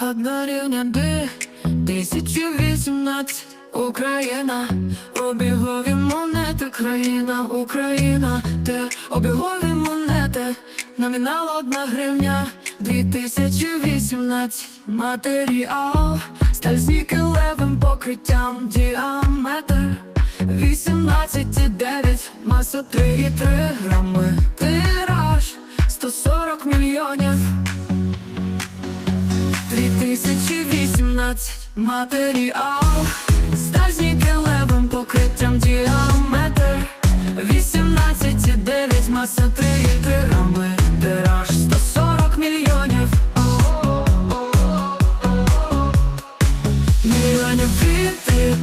Одна рівня ди, 1018 Україна, обігові монети, країна, Україна, де обігові монети, номінал одна гривня, 2018 Матеріал, сталь з нікелевим покриттям, діаметр 18,9, маса 3,3 грами, тираж 140 мільйонів 2018 матеріал. З нікелевим покриттям діаметр. 18,9 маса 3 грами Тираж 140 мільйонів. Мільйонів ти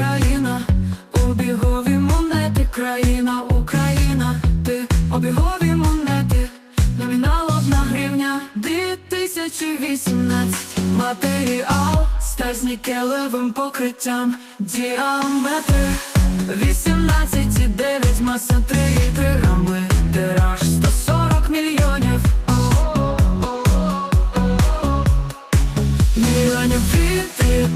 Україна, обігові монети, країна, Україна, ти обігові монети, номінал одна гривня, Ди тисячі вісімнадцять, матеріал з нікелевим покриттям, діаметри, вісімнадцять і дев'ять маса три і три грами, тираж сто сорок мільйонів. Мільйонів вітрі